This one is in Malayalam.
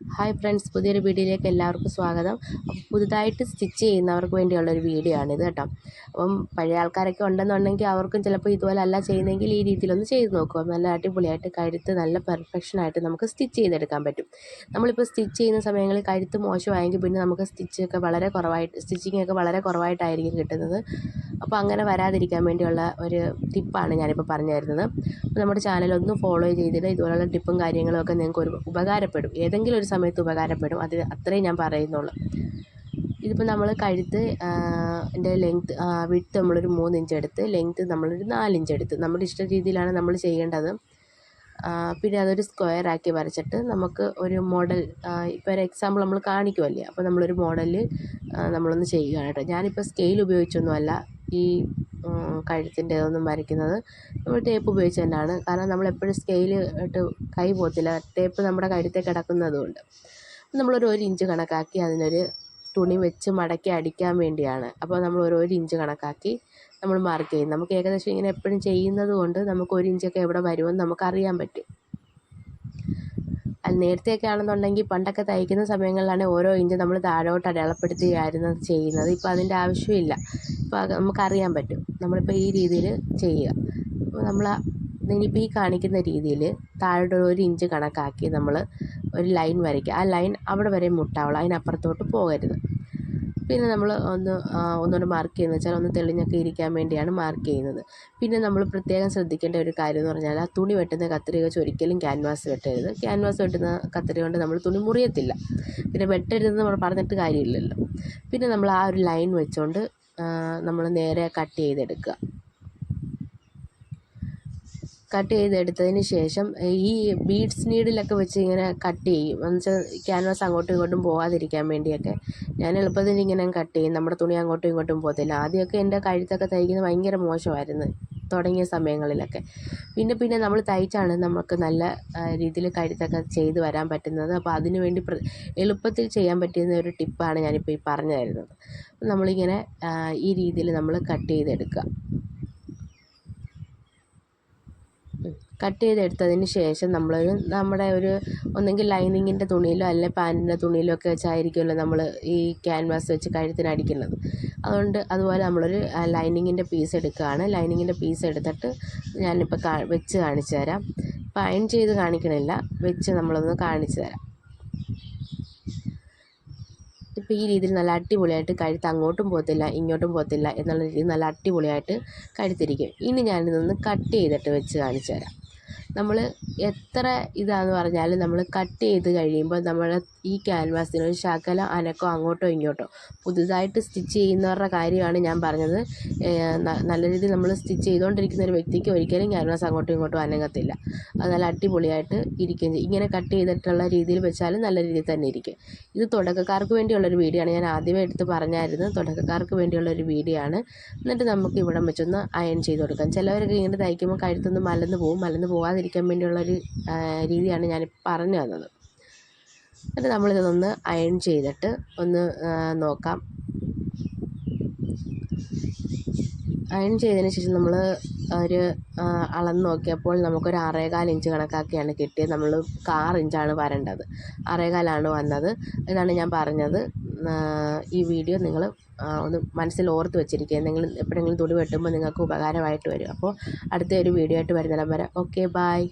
ഹായ് ഫ്രണ്ട്സ് പുതിയൊരു വീഡിയോയിലേക്ക് എല്ലാവർക്കും സ്വാഗതം. പുതുതായിട്ട് സ്റ്റിച്ച് ചെയ്യുന്നവർക്ക് വേണ്ടിയുള്ള ഒരു വീഡിയോ ആണിത് കേട്ടോ. അപ്പം പഴയ ആൾക്കാരൊക്കെ ഉണ്ടെന്നുണ്ടെങ്കിൽ അവർക്കും ചിലപ്പോൾ ഇതുപോലെ അല്ല ചെയ്യുന്നതെങ്കിൽ ഈ രീതിയിലൊന്ന് ചെയ്ത് നോക്കുക നല്ല അടിപൊളിയായിട്ട് കഴുത്ത് നല്ല പെർഫെക്ഷനായിട്ട് നമുക്ക് സ്റ്റിച്ച് ചെയ്തെടുക്കാൻ പറ്റും. നമ്മളിപ്പോൾ സ്റ്റിച്ച് ചെയ്യുന്ന സമയങ്ങളിൽ കഴുത്ത് മോശമായെങ്കിൽ പിന്നെ നമുക്ക് സ്റ്റിച്ചൊക്കെ വളരെ കുറവായിട്ട് സ്റ്റിച്ചിങ് ഒക്കെ വളരെ കുറവായിട്ടായിരിക്കും കിട്ടുന്നത്. അപ്പോൾ അങ്ങനെ വരാതിരിക്കാൻ വേണ്ടിയുള്ള ഒരു ടിപ്പാണ് ഞാനിപ്പോൾ പറഞ്ഞു തരുന്നത് അപ്പോൾ നമ്മുടെ ചാനൽ ഒന്ന് ഫോളോ ചെയ്തിട്ട് ഇതുപോലുള്ള ടിപ്പും കാര്യങ്ങളും ഒക്കെ നിങ്ങൾക്ക് ഒരു ഉപകാരപ്പെടും. ഏതെങ്കിലും ഒരു സമയത്ത് ഉപകാരപ്പെടും. അത് അത്രയും ഞാൻ പറയുന്നുള്ളൂ. ഇതിപ്പോൾ നമ്മൾ കഴുത്ത് എന്റെ ലെങ്ത്ത് വിട്ട് നമ്മളൊരു മൂന്ന് ഇഞ്ച് എടുത്ത് ലെങ്ത്ത് നമ്മളൊരു നാല് ഇഞ്ച് എടുത്ത്. നമ്മുടെ ഇഷ്ട രീതിയിലാണ് നമ്മൾ ചെയ്യേണ്ടത്. പിന്നെ അതൊരു സ്ക്വയർ ആക്കി വരച്ചിട്ട് നമുക്ക് ഒരു മോഡൽ ഇപ്പോൾ ഒരു എക്സാമ്പിൾ നമ്മൾ കാണിക്കുമല്ലേ അപ്പോൾ നമ്മളൊരു മോഡൽ നമ്മളൊന്ന് ചെയ്യുകയാണ് കേട്ടോ. ഞാനിപ്പോൾ സ്കെയിൽ ഉപയോഗിച്ചൊന്നുമല്ല. ഈ കഴുത്തിന്റെ ഇതൊന്നും വരയ്ക്കുന്നത് നമ്മൾ ടേപ്പ് ഉപയോഗിച്ച് തന്നെയാണ്. കാരണം നമ്മൾ എപ്പോഴും സ്കെയിൽ ഇട്ട് കൈ പോകത്തില്ല. ടേപ്പ് നമ്മുടെ കഴുത്തിൽ കിടക്കുന്നതുകൊണ്ട്. നമ്മളൊരു ഒരു ഇഞ്ച് കണക്കാക്കി അതിനൊരു തുണി വെച്ച് മടക്കി അടിക്കാൻ വേണ്ടിയാണ്. അപ്പോൾ നമ്മൾ ഒരു ഒരു ഇഞ്ച് കണക്കാക്കി നമ്മൾ മാർക്ക് ചെയ്യും നമുക്ക് ഏകദേശം ഇങ്ങനെ എപ്പോഴും ചെയ്യുന്നത് കൊണ്ട് നമുക്ക് ഒരു ഇഞ്ചൊക്കെ എവിടെ വരുമെന്ന് നമുക്കറിയാൻ പറ്റും. അത് നേരത്തെയൊക്കെ ആണെന്നുണ്ടെങ്കിൽ പണ്ടൊക്കെ തയ്ക്കുന്ന സമയങ്ങളിലാണെങ്കിൽ ഓരോ ഇഞ്ച് നമ്മൾ താഴോട്ട് അടയാളപ്പെടുത്തുകയായിരുന്നു ചെയ്യുന്നത്. ഇപ്പോൾ അതിന്റെ ആവശ്യമില്ല. ഇപ്പോൾ നമുക്കറിയാൻ പറ്റും. നമ്മളിപ്പോൾ ഈ രീതിയിൽ ചെയ്യുക. അപ്പോൾ നമ്മൾ ഇനിയിപ്പോൾ ഈ കാണിക്കുന്ന രീതിയിൽ താഴോട്ട് ഒരു ഇഞ്ച് കണക്കാക്കി നമ്മൾ ഒരു ലൈൻ വരയ്ക്കുക. ആ ലൈൻ അവിടെ വരെ മുട്ടാവുള്ളൂ അതിനപ്പുറത്തോട്ട് പോകരുത്. പിന്നെ നമ്മൾ ഒന്ന് ഒന്നുകൂടെ മാർക്ക് ചെയ്യുന്നത് വെച്ചാൽ ഒന്ന് തെളിഞ്ഞൊക്കെ ഇരിക്കാൻ വേണ്ടിയാണ് മാർക്ക് ചെയ്യുന്നത്. പിന്നെ നമ്മൾ പ്രത്യേകം ശ്രദ്ധിക്കേണ്ട ഒരു കാര്യം എന്ന് പറഞ്ഞാൽ ആ തുണി വെട്ടുന്ന കത്രിക വെച്ച് ഒരിക്കലും ക്യാൻവാസ് വെട്ടരുത്. ക്യാൻവാസ് വെട്ടുന്ന കത്രിക കൊണ്ട് നമ്മൾ തുണി മുറിയത്തില്ല. പിന്നെ വെട്ടരുതെന്ന് നമ്മൾ പറഞ്ഞിട്ട് കാര്യമില്ലല്ലോ. പിന്നെ നമ്മൾ ആ ഒരു ലൈൻ വെച്ചുകൊണ്ട് നമ്മൾ നേരെ കട്ട് ചെയ്തെടുക്കുക. കട്ട് ചെയ്തെടുത്തതിന് ശേഷം ഈ ബീഡ്സ് നീഡിലൊക്കെ വെച്ച് ഇങ്ങനെ കട്ട് ചെയ്യും. എന്ന് വെച്ചാൽ ക്യാൻവാസ് അങ്ങോട്ടും ഇങ്ങോട്ടും പോകാതിരിക്കാൻ വേണ്ടിയൊക്കെ ഞാൻ എളുപ്പത്തിൽ ഇങ്ങനെ കട്ട് ചെയ്യും. നമ്മുടെ തുണി അങ്ങോട്ടും ഇങ്ങോട്ടും പോകത്തില്ല. ആദ്യമൊക്കെ എന്റെ കഴുത്തൊക്കെ തയ്ക്കുന്നത് ഭയങ്കര മോശമായിരുന്നു. തുടങ്ങിയ സമയങ്ങളിലൊക്കെ. പിന്നെ പിന്നെ നമ്മൾ തയ്ച്ചാണ് നമുക്ക് നല്ല രീതിയിൽ കരുത്തൊക്കെ ചെയ്ത് വരാൻ പറ്റുന്നത്. അപ്പോൾ അതിന് വേണ്ടി എളുപ്പത്തിൽ ചെയ്യാൻ പറ്റുന്ന ഒരു ടിപ്പാണ് ഞാനിപ്പോൾ ഈ പറഞ്ഞു തരുന്നത്. നമ്മളിങ്ങനെ ഈ രീതിയിൽ നമ്മൾ കട്ട് ചെയ്തെടുക്കുക. കട്ട് ചെയ്തെടുത്തതിന് ശേഷം നമ്മളൊരു നമ്മുടെ ഒരു ഒന്നെങ്കിൽ ലൈനിങ്ങിന്റെ തുണിയിലോ അല്ലെങ്കിൽ പാന്റിന്റെ തുണിയിലോ ഒക്കെ വെച്ചായിരിക്കുമല്ലോ നമ്മൾ ഈ ക്യാൻവാസ് വെച്ച് കഴുത്തിന് അടിക്കുന്നത്. അതുകൊണ്ട് അതുപോലെ നമ്മളൊരു ലൈനിങ്ങിന്റെ പീസ് എടുക്കുകയാണ്. ലൈനിങ്ങിന്റെ പീസ് എടുത്തിട്ട് ഞാനിപ്പോൾ കാ വെച്ച് കാണിച്ചു തരാം. അപ്പോൾ അയൺ ചെയ്ത് കാണിക്കണില്ല. വെച്ച് നമ്മളൊന്ന് കാണിച്ചു തരാം. ഇപ്പോൾ ഈ രീതിയിൽ നല്ല അടിപൊളിയായിട്ട് കഴുത്ത് അങ്ങോട്ടും പോകത്തില്ല ഇങ്ങോട്ടും പോകത്തില്ല എന്നുള്ള രീതിയിൽ നല്ല അടിപൊളിയായിട്ട് കഴുത്തിരിക്കും. ഇനി ഞാനിതൊന്ന് കട്ട് ചെയ്തിട്ട് വെച്ച് കാണിച്ചു തരാം. നമ്മൾ എത്ര ഇതാന്ന് പറഞ്ഞാലും നമ്മൾ കട്ട് ചെയ്ത് കഴിയുമ്പോൾ നമ്മൾ ഈ ക്യാൻവാസിന് ഒരു ശകലം അനക്കോ അങ്ങോട്ടോ ഇങ്ങോട്ടോ പുതുതായിട്ട് സ്റ്റിച്ച് ചെയ്യുന്നവരുടെ കാര്യമാണ് ഞാൻ പറഞ്ഞത്. നല്ല രീതിയിൽ നമ്മൾ സ്റ്റിച്ച് ചെയ്തുകൊണ്ടിരിക്കുന്ന ഒരു വ്യക്തിക്ക് ഒരിക്കലും ക്യാൻവാസ് അങ്ങോട്ടും ഇങ്ങോട്ടും അനങ്ങത്തില്ല. അത് നല്ല അടിപൊളിയായിട്ട് ഇരിക്കുകയും ചെയ്യും. ഇങ്ങനെ കട്ട് ചെയ്തിട്ടുള്ള രീതിയിൽ വെച്ചാലും നല്ല രീതിയിൽ തന്നെ ഇരിക്കും. ഇത് തുടക്കക്കാർക്ക് വേണ്ടിയുള്ളൊരു വീഡിയോ ആണ്. ഞാൻ ആദ്യമേ എടുത്ത് പറഞ്ഞായിരുന്നു. തുടക്കക്കാർക്ക് വേണ്ടിയുള്ളൊരു വീഡിയോ ആണ്. എന്നിട്ട് നമുക്ക് ഇവിടെ വെച്ചൊന്ന് അയൺ ചെയ്ത് കൊടുക്കാം. ചിലവരൊക്കെ ഇങ്ങനെ തയ്ക്കുമ്പോൾ കഴുത്തൊന്ന് മലന്ന് പോകും മലന്ന് പോകാതിരിക്കാൻ വേണ്ടിയുള്ളൊരു രീതിയാണ് ഞാൻ പറഞ്ഞു തന്നത്. എന്നിട്ട് നമ്മളിതൊന്ന് അയൺ ചെയ്തിട്ട് ഒന്ന് നോക്കാം. അയൺ ചെയ്തതിന് ശേഷം നമ്മൾ ഒരു അളന്ന് നോക്കിയപ്പോൾ നമുക്കൊരു ആറേകാൽ ഇഞ്ച് കണക്കാക്കിയാണ് കിട്ടിയത്. നമ്മൾ ആറ് ഇഞ്ചാണ് വരേണ്ടത്. ആറേകാലാണ് വന്നത്. എന്നാണ് ഞാൻ പറഞ്ഞത്. ഈ വീഡിയോ നിങ്ങൾ ഒന്ന് മനസ്സിൽ ഓർത്ത് വെച്ചിരിക്കുക. നിങ്ങൾ എപ്പോഴെങ്കിലും തുണി വെട്ടുമ്പോൾ നിങ്ങൾക്ക് ഉപകാരമായിട്ട് വരും. അപ്പോൾ അടുത്ത ഒരു വീഡിയോ ആയിട്ട് വരുന്നിടം വരെ. Okay bye